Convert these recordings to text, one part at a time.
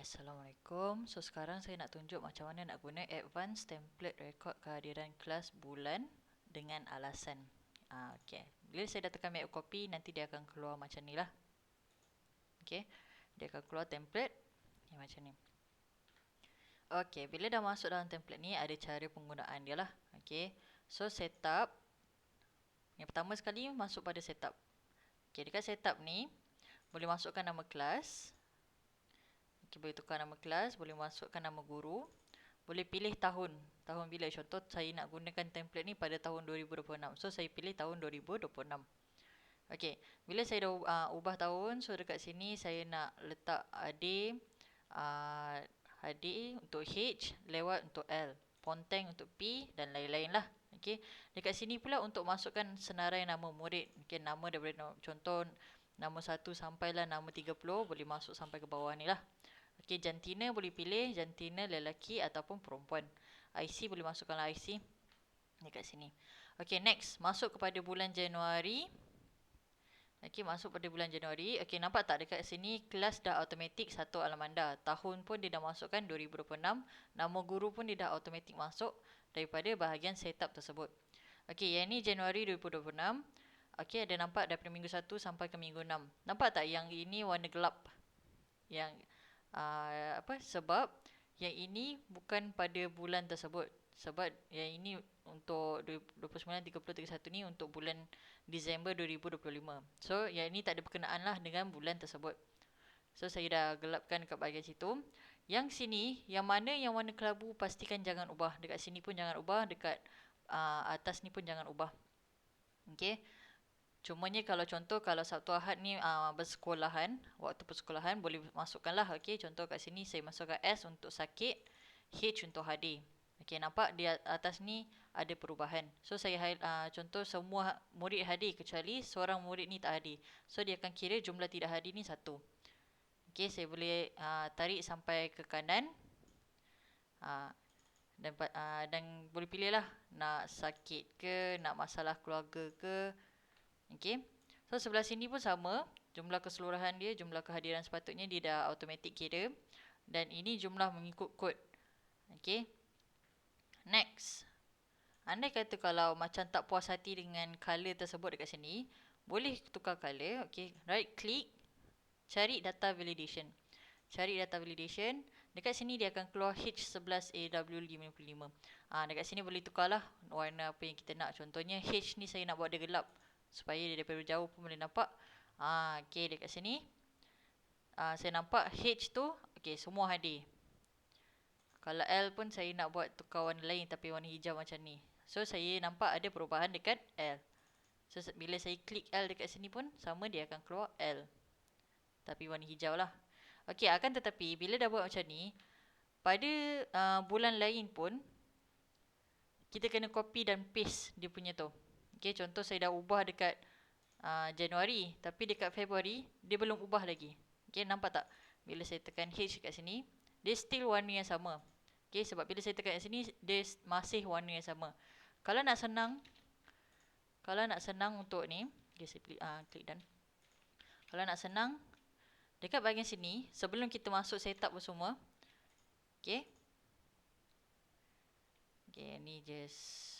Assalamualaikum. So sekarang saya nak tunjuk macam mana nak guna advanced template record kehadiran kelas bulan dengan alasan. Ah, okay. Bila saya dah tekan make copy, nanti dia akan keluar macam ni lah. Okay. Dia akan keluar template yang macam ni. Okay. Bila dah masuk dalam template ni, ada cara penggunaan dia lah. Okay. So setup. Yang pertama sekali masuk pada setup. Okay. Dekat setup ni, boleh masukkan nama kelas. Boleh tukar nama kelas, boleh masukkan nama guru. Boleh pilih tahun. Tahun bila. Contoh saya nak gunakan template ni pada tahun 2026. So saya pilih tahun 2026. Okey, bila saya dah uh, ubah tahun, so dekat sini saya nak letak AD uh, HD untuk H, lewat untuk L, Ponteng untuk P dan lain-lain lah. Okey, dekat sini pula untuk masukkan senarai nama murid. Okey, nama daripada contoh nama 1 sampailah nama 30 boleh masuk sampai ke bawah ni lah. Okey, jantina boleh pilih jantina lelaki ataupun perempuan. IC boleh masukkan IC dekat sini. Okey, next. Masuk kepada bulan Januari. Okey, masuk pada bulan Januari. Okey, nampak tak dekat sini kelas dah automatik satu alamanda. Tahun pun dia dah masukkan 2026. Nama guru pun dia dah automatik masuk daripada bahagian setup tersebut. Okey, yang ni Januari 2026. Okey, ada nampak daripada minggu 1 sampai ke minggu 6. Nampak tak yang ini warna gelap? Yang uh, apa sebab yang ini bukan pada bulan tersebut. Sebab yang ini untuk 29 30 31 ni untuk bulan Disember 2025 so yang ini tak ada berkenaan lah dengan bulan tersebut. So saya dah gelapkan dekat bahagian situ. Yang sini yang mana yang warna kelabu pastikan jangan ubah. Dekat sini pun jangan ubah dekat uh, atas ni pun jangan ubah. Okey Cumanya kalau contoh kalau Sabtu Ahad ni uh, bersekolahan, waktu persekolahan boleh masukkanlah okey. Contoh kat sini saya masukkan S untuk sakit, H untuk hadir. Okey nampak di atas ni ada perubahan. So saya uh, contoh semua murid hadir kecuali seorang murid ni tak hadir. So dia akan kira jumlah tidak hadir ni satu. Okey saya boleh uh, tarik sampai ke kanan. Uh, dan uh, dan boleh pilih lah nak sakit ke, nak masalah keluarga ke. Okay. So sebelah sini pun sama. Jumlah keseluruhan dia, jumlah kehadiran sepatutnya dia dah automatic kira. Dan ini jumlah mengikut kod. Okay. Next. Anda kata kalau macam tak puas hati dengan color tersebut dekat sini. Boleh tukar color. Okay. Right click. Cari data validation. Cari data validation. Dekat sini dia akan keluar H11AW55. Ah, dekat sini boleh tukarlah warna apa yang kita nak. Contohnya H ni saya nak buat dia gelap supaya dia daripada jauh pun boleh nampak. Ah, okey dekat sini. Ah, saya nampak H tu, okey semua hadir. Kalau L pun saya nak buat tukar warna lain tapi warna hijau macam ni. So saya nampak ada perubahan dekat L. So bila saya klik L dekat sini pun sama dia akan keluar L. Tapi warna hijau lah. Okey akan tetapi bila dah buat macam ni pada uh, bulan lain pun kita kena copy dan paste dia punya tu. Okay, contoh saya dah ubah dekat uh, Januari. Tapi dekat Februari, dia belum ubah lagi. Okay, nampak tak? Bila saya tekan H kat sini, dia still warna yang sama. Okay, sebab bila saya tekan kat sini, dia masih warna yang sama. Kalau nak senang, kalau nak senang untuk ni, okay, saya pilih, uh, klik done. Kalau nak senang, dekat bahagian sini, sebelum kita masuk setup semua, okay, okay, ni just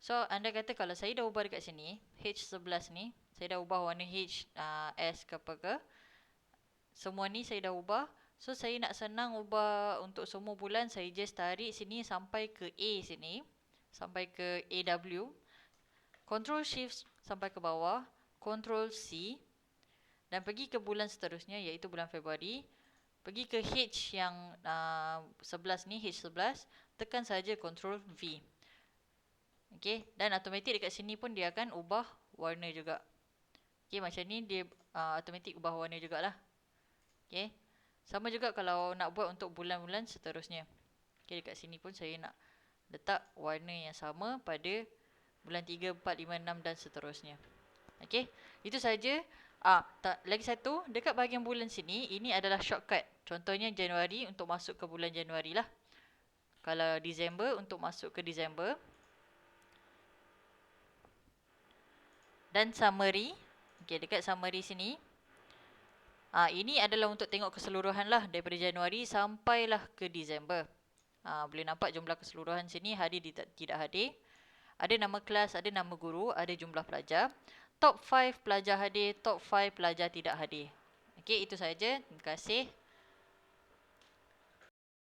So anda kata kalau saya dah ubah dekat sini H11 ni Saya dah ubah warna H uh, S ke apa ke Semua ni saya dah ubah. So saya nak senang ubah untuk semua bulan Saya just tarik sini sampai ke A sini Sampai ke AW Control Shift sampai ke bawah Control C Dan pergi ke bulan seterusnya iaitu bulan Februari. Pergi ke H yang uh, 11 ni H11 Tekan saja Control V Okay. Dan automatik dekat sini pun dia akan ubah warna juga. Okay. Macam ni dia uh, automatik ubah warna jugalah. Okay. Sama juga kalau nak buat untuk bulan-bulan seterusnya. Okay. Dekat sini pun saya nak letak warna yang sama pada bulan 3, 4, 5, 6 dan seterusnya. Okay. Itu saja. Ah, tak, lagi satu. Dekat bahagian bulan sini, ini adalah shortcut. Contohnya Januari untuk masuk ke bulan Januari lah. Kalau Disember untuk masuk ke Disember. Dan summary. Okay, dekat summary sini. Ah, ini adalah untuk tengok keseluruhan lah daripada Januari sampailah ke Disember. Ah, boleh nampak jumlah keseluruhan sini hari tidak hadir. Ada nama kelas, ada nama guru, ada jumlah pelajar. Top 5 pelajar hadir, top 5 pelajar tidak hadir. Okey, itu saja. Terima kasih.